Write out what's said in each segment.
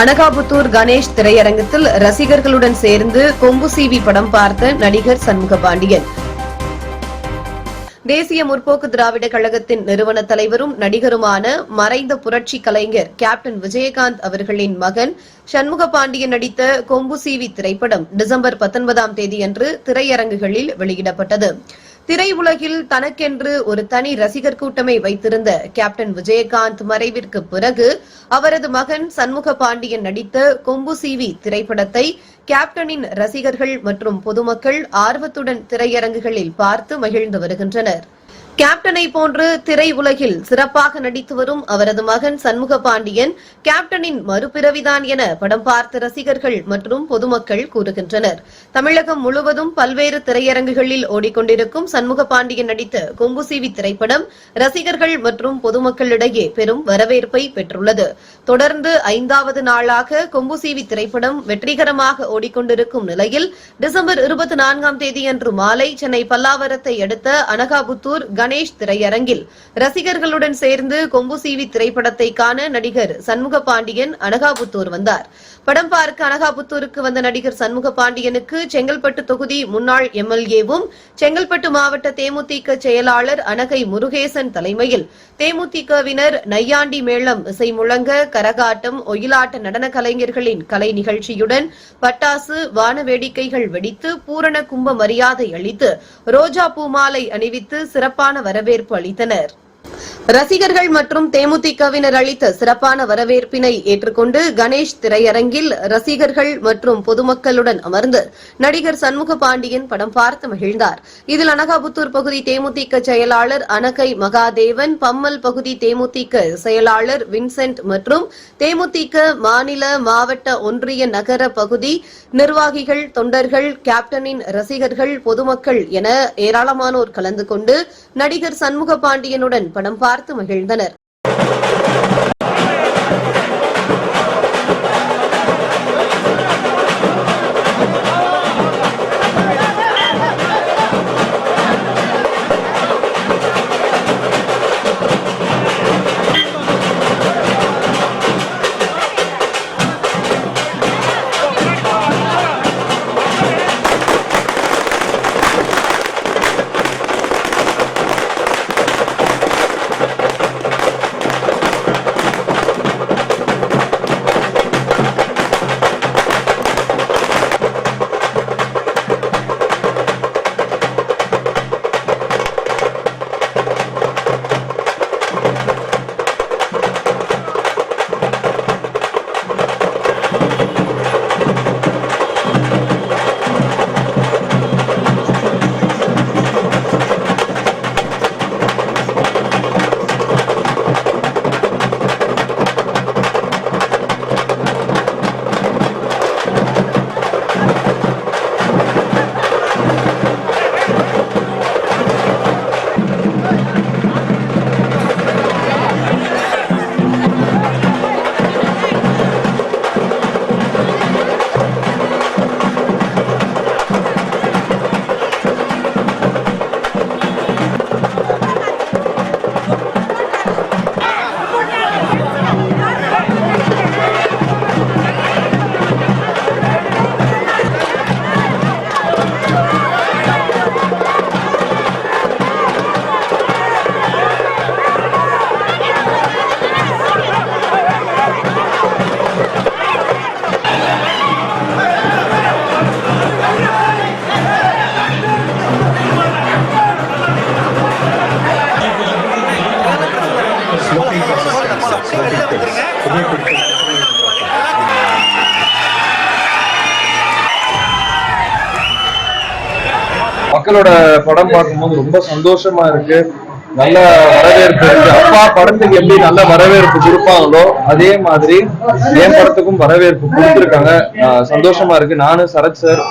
அனகாபுத்தூர் கணேஷ் திரையரங்கத்தில் ரசிகர்களுடன் சேர்ந்து கொம்பு சீவி படம் பார்த்த நடிகர் சண்முக பாண்டியன் தேசிய முற்போக்கு திராவிட கழகத்தின் நிறுவன தலைவரும் நடிகருமான மறைந்த புரட்சி கலைஞர் கேப்டன் விஜயகாந்த் அவர்களின் மகன் சண்முக பாண்டியன் நடித்த கொம்பு சீவி திரைப்படம் டிசம்பர் பத்தொன்பதாம் தேதியன்று திரையரங்குகளில் வெளியிடப்பட்டது. திரையுலகில் தனக்கென்று ஒரு தனி ரசிகர் கூட்டமை வைத்திருந்த கேப்டன் விஜயகாந்த் மறைவிற்கு பிறகு அவரது மகன் சண்முக பாண்டியன் நடித்த கொம்பு சீவி திரைப்படத்தை கேப்டனின் ரசிகர்கள் மற்றும் பொதுமக்கள் ஆர்வத்துடன் திரையரங்குகளில் பார்த்து மகிழ்ந்து வருகின்றனர். கேப்டனை போன்று திரை உலகில் சிறப்பாக நடித்து வரும் அவரது மகன் சண்முக பாண்டியன் கேப்டனின் மறுபிறவிதான் என படம் பார்த்த ரசிகர்கள் மற்றும் பொதுமக்கள் கூறுகின்றனர். தமிழகம் முழுவதும் பல்வேறு திரையரங்குகளில் ஓடிக்கொண்டிருக்கும் சண்முக பாண்டியன் நடித்த கொம்புசீவி திரைப்படம் ரசிகர்கள் மற்றும் பொதுமக்களிடையே பெரும் வரவேற்பை பெற்றுள்ளது. தொடர்ந்து ஐந்தாவது நாளாக கொம்புசீவி திரைப்படம் வெற்றிகரமாக ஓடிக்கொண்டிருக்கும் நிலையில் டிசம்பர் இருபத்தி நான்காம் தேதியன்று மாலை சென்னை பல்லாவரத்தை அடுத்த அனகாபுத்தூர் கணேஷ் திரையரங்கில். ரசிகர்களுடன் சேர்ந்து கொம்பு சீவி திரைப்படத்தை காண நடிகர் சண்முக பாண்டியன் அனகாபுத்தூர் வந்தார். படம் பார்க்க அனகாபுத்தூருக்கு வந்த நடிகர் சண்முக பாண்டியனுக்கு செங்கல்பட்டு தொகுதி முன்னாள் எம்எல்ஏவும் செங்கல்பட்டு மாவட்ட தேமுதிக செயலாளர் அனகை முருகேசன் தலைமையில். தேமுதிகவினர் நையாண்டி மேளம் இசை முழங்க கரகாட்டம் ஒயிலாட்ட நடன கலைஞர்களின் கலை நிகழ்ச்சியுடன் பட்டாசு வான வேடிக்கைகள் வெடித்து பூரண கும்ப மரியாதை அளித்து ரோஜா பூமாலை அணிவித்து சிறப்பான வரவேற்பு அளித்தனர். ரசிகர்கள் மற்றும் தேமுதிகவினர் அளித்த சிறப்பான வரவேற்பினை ஏற்றுக்கொண்டு கணேஷ் திரையரங்கில் ரசிகர்கள் மற்றும் பொதுமக்களுடன் அமர்ந்து நடிகர் சண்முக பாண்டியன் படம் பார்த்து மகிழ்ந்தார். இதில் அனகாபுத்தூர் பகுதி தேமுதிக செயலாளர் அனகை மகாதேவன் பம்மல் பகுதி தேமுதிக செயலாளர் வின்சென்ட் மற்றும் தேமுதிக மாநில மாவட்ட ஒன்றிய நகர பகுதி நிர்வாகிகள் தொண்டர்கள் கேப்டனின் ரசிகர்கள் பொதுமக்கள் என ஏராளமானோர் கலந்து கொண்டு நடிகர் சண்முக பாண்டியனுடன் படம் பார்த்து மகிழ்ந்தனர் மக்களோட படம் பார்க்கும்போது ரொம்ப சந்தோஷமா இருக்கு. நல்ல வரவேற்பு இருக்கு. அப்பா படத்துக்கு எப்படி நல்ல வரவேற்பு கொடுப்பாங்களோ அதே மாதிரி என் படத்துக்கும் வரவேற்பு கொடுத்துருக்காங்க. சந்தோஷமா இருக்கு. நானும் சரத் சார்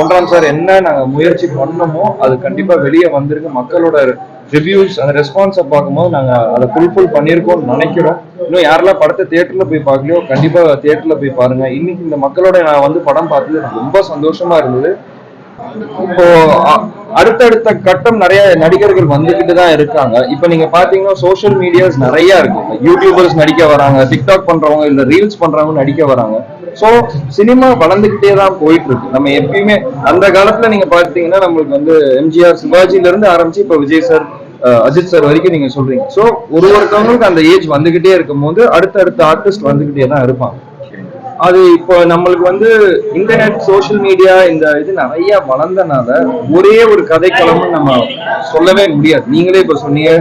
ஒன்றாம் சார் என்ன நாங்க முயற்சி பண்ணமோ அது கண்டிப்பா வெளியே வந்திருக்கு. மக்களோட ரிவ்யூஸ் அந்த ரெஸ்பான்ஸை பார்க்கும்போது நாங்க அதை ஃபுல்ஃபில் பண்ணியிருக்கோம்னு நினைக்கிறோம். இன்னும் யாரெல்லாம் படத்தை தியேட்டர்ல போய் பார்க்கலையோ கண்டிப்பா தியேட்டர்ல போய் பாருங்க. இன்னைக்கு இந்த மக்களோட நான் வந்து படம் பார்த்தது ரொம்ப சந்தோஷமா இருந்தது. இப்போ அடுத்தடுத்த கட்டம் நிறைய நடிகர்கள் வந்துகிட்டு தான் இருக்காங்க. இப்போ நீங்க பாத்தீங்கன்னா சோசியல் மீடியாஸ் நிறைய இருக்கு. யூடியூபர்ஸ் நடிக்க வராங்க டிக்டாக் பண்றவங்க இல்ல ரீல்ஸ் பண்றவங்க நடிக்க வராங்க. சோ சினிமா வளர்ந்துகிட்டே தான் போயிட்டு இருக்கு நம்ம எப்பயுமே அந்த காலத்துல நீங்க பாத்தீங்கன்னா நம்மளுக்கு வந்து எம்ஜிஆர் சிவாஜில இருந்து ஆரம்பிச்சு இப்ப விஜய் சார் அஜித் சார் வரைக்கும் நீங்க சொல்றீங்க. சோ ஒரு ஒருத்தவங்களுக்கு அந்த ஏஜ் வந்துகிட்டே இருக்கும் போது அடுத்த அடுத்தடுத்த ஆர்டிஸ்ட் வந்துகிட்டே தான் இருப்பாங்க. அது இப்போ நம்மளுக்கு வந்து இன்டர்நெட் சோஷியல் மீடியா இந்த இது நிறைய வளர்ந்தனால ஒரே ஒரு கதைக்களம்னு நம்ம சொல்லவே முடியாது. நீங்களே இப்போ சொன்னீங்க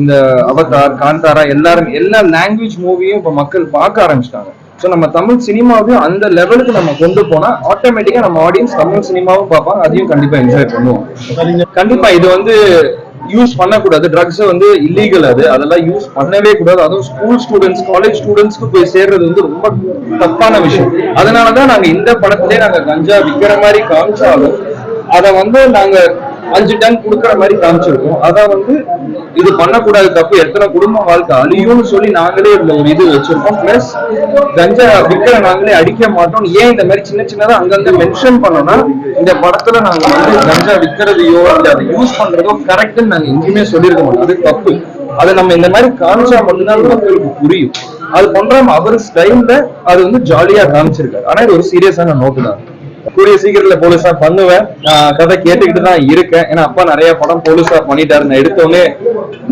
இந்த அவதார் காந்தாரா எல்லாரும் எல்லா லாங்குவேஜ் மூவியும் இப்போ மக்கள் பார்க்க ஆரம்பிச்சிட்டாங்க. ஸோ நம்ம தமிழ் சினிமாவையும் அந்த லெவலுக்கு நம்ம கொண்டு போனா ஆட்டோமேட்டிக்கா நம்ம ஆடியன்ஸ் தமிழ் சினிமாவும் பார்ப்பாங்க அதையும் கண்டிப்பா என்ஜாய் பண்ணுவோம். கண்டிப்பா இது வந்து யூஸ் பண்ணக்கூடாது. ட்ரக்ஸ் வந்து இல்லீகல் அது. அதெல்லாம் யூஸ் பண்ணவே கூடாது. அதுவும் ஸ்கூல் ஸ்டூடெண்ட்ஸ் காலேஜ் ஸ்டூடெண்ட்ஸ்க்கு போய் சேர்றது வந்து ரொம்ப தப்பான விஷயம். அதனாலதான் நாங்க இந்த படத்திலே நாங்க கஞ்சா விக்கிற மாதிரி காமிச்சாலும் அதை வந்து நாங்க அஞ்சு டன் கொடுக்குற மாதிரி காமிச்சிருக்கோம். அதான் வந்து இது பண்ணக்கூடாது தப்பு. எத்தனை குடும்ப வாழ்க்கை அழியும்னு சொல்லி நாங்களே இதுல ஒரு இது வச்சிருக்கோம். பிளஸ் கஞ்சா விக்கிற நாங்களே அடிக்க மாட்டோம். ஏன் இந்த மாதிரி சின்ன சின்னதா அங்கங்க மென்ஷன் பண்ணோம்னா இந்த படத்துல நாங்க வந்து கஞ்சா விக்கிறதையோ இல்ல அதை யூஸ் பண்றதோ கரெக்ட்னு நாங்க எங்கேயுமே சொல்லியிருக்க மாட்டோம். அது தப்பு. அதை நம்ம இந்த மாதிரி காமிச்சா மட்டும்தான் மக்களுக்கு புரியும். அது பண்றாம அவர் ஸ்டைல்ல அது வந்து ஜாலியா காமிச்சிருக்காரு. ஆனா இது ஒரு சீரியஸான நோட்டு தான். கூடிய சீக்கிரத்துல போலீஸா பண்ணுவேன். நான் கதை கேட்டுக்கிட்டு தான் இருக்கேன். ஏன்னா அப்பா நிறைய படம் போலீஸா பண்ணிட்டாரு. நான் எடுத்தோடனே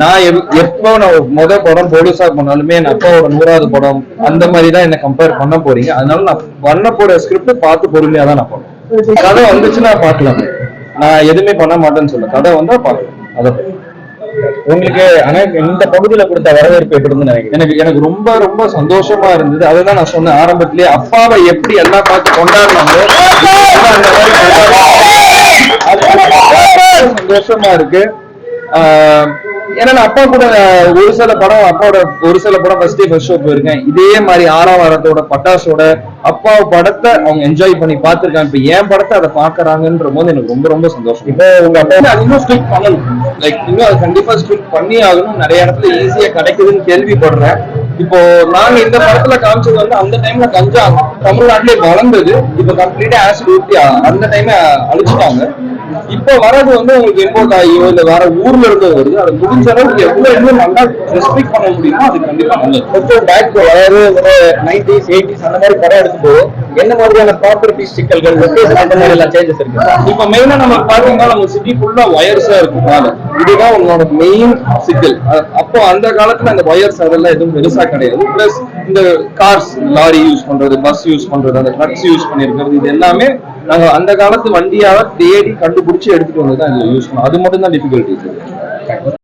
நான் எப்போ நான் முத படம் போலீஸா பண்ணாலுமே என் அப்பாவோட நூறாவது படம் அந்த மாதிரி தான் என்ன கம்பேர் பண்ண போறீங்க. அதனால நான் பண்ண போற ஸ்கிரிப்ட் பார்த்து பொறுமையா தான் நான் பண்ணுவேன் கதை வந்துச்சுன்னா பார்க்கலாம். நான் எதுவுமே பண்ண மாட்டேன்னு சொல்ல கதை வந்தா பார்க்கலாம். அதை உங்களுக்கு ஆனா இந்த பகுதியில கொடுத்த வரவேற்பு எப்படி இருந்து நினைக்கிறேன் எனக்கு எனக்கு ரொம்ப ரொம்ப சந்தோஷமா இருந்தது அதுதான் நான் சொன்னேன் ஆரம்பத்திலேயே அப்பாவை எப்படி எல்லாம் பார்த்து கொண்டாடுனாங்களோ. சந்தோஷமா இருக்கு ஏன்னா நான் அப்பா கூட ஒரு சில படம் அப்பாவோட ஒரு சில படம் ஃபர்ஸ்ட் டே ஃபர்ஸ்ட் ஷோ போயிருக்கேன். இதே மாதிரி ஆறாம் வாரத்தோட பட்டாசோட அப்பா படத்தை அவங்க என்ஜாய் பண்ணி பார்த்திருக்காங்க. இப்ப என் படத்தை அதை பாக்குறாங்கன்ற போது எனக்கு ரொம்ப ரொம்ப சந்தோஷம். இப்போ உங்க அப்பா இன்னும் ஸ்ட்ரிக் பண்ணணும் லைக் இன்னும் அது கண்டிப்பா ஸ்ட்ரிக் பண்ணி ஆகணும். நிறைய இடத்துல ஈஸியா கிடைக்குதுன்னு கேள்விப்படுறேன். இப்போ நாங்க இந்த படத்துல காமிச்சது வந்து அந்த டைம்ல கஞ்சா தமிழ்நாட்டிலே வளர்ந்தது. இப்ப கம்ப்ளீட்டா ஆசிட் ஊத்தி அந்த டைம் அழிச்சிட்டாங்க. இப்போ வரது வந்து உங்களுக்கு இம்போர்ட் ஆகியோ இல்ல வேற ஊர்ல இருந்து வருது. அது முடிஞ்ச அளவுக்கு எவ்வளவு இன்னும் நல்லா ரெஸ்ட்ரிக்ட் பண்ண முடியுமோ அது கண்டிப்பா நல்லது. பேக் அதாவது ஒரு நைன்டிஸ் எயிட்டிஸ் அந்த மாதிரி படம் எடுக்கும்போது என்ன மாதிரியான ப்ராப்பர்ட்டி சிக்கல்கள் லொகேஷன் அந்த மாதிரி எல்லாம் சேஞ்சஸ் இருக்கு? இப்ப மெயினா நம்ம பாத்தீங்கன்னா நம்ம சிட்டி ஃபுல்லா ஒயர்ஸா இருக்கும் இதுதான் உங்களோட மெயின் சிக்கல் அப்போ அந்த காலத்துல அந்த ஒயர்ஸ் அதெல்லாம் எதுவும் பெருசா கிடையாது. பிளஸ் இந்த கார்ஸ் லாரி யூஸ் பண்றது பஸ் யூஸ் பண்றது அந்த ட்ரக்ஸ் யூஸ் பண்ணிருக்கிறது இது எல்லாமே நாங்க அந்த காலத்து வண்டியால தேடி கண்டுபிடிச்சு எடுத்துட்டு வந்து தான் யூஸ் பண்ணோம். அது மட்டும் தான் டிஃபிகல்டிஸ்